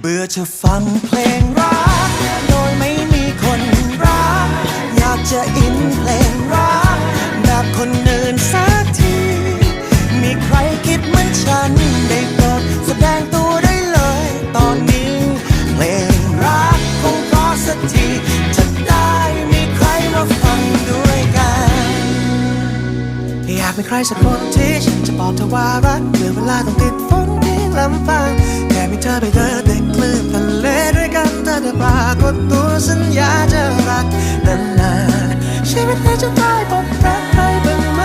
เบื่อจะฟังเพลงรัก โดยไม่มีคนรัก อยากจะอินเพลงรัก แบบคนอื่นสักที มีใครคิดเหมือนฉันได้โปรดแสดงตัวได้เลยตอนนี้ เพลงรักคงพราะสักที จะได้มีใครมาฟังด้วยกัน อยากมีใครสักคนที่ฉันจะบอกเธอว่ารักเมื่อเวลาต้องติดฝนเพียงลำพังแค่มีเธอไปเดิน ปราตัวสัญญาจะรักนานๆชีวิตนี้จะได้พบรักใครบ้างไหม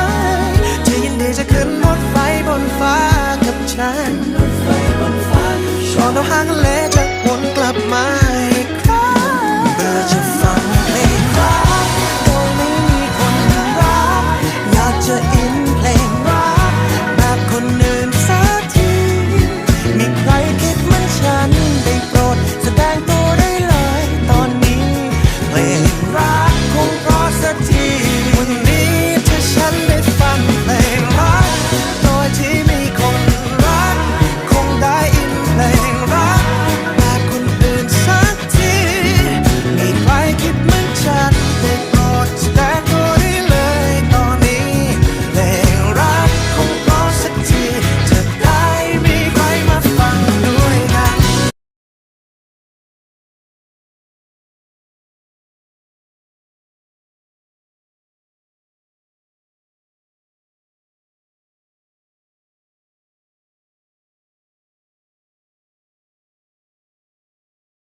ที่ยินดีจะขึ้นรถไฟบนฟ้ากับฉันรถไฟบนฟ้าชอนเราห่างเลจะวนกลับมาอีก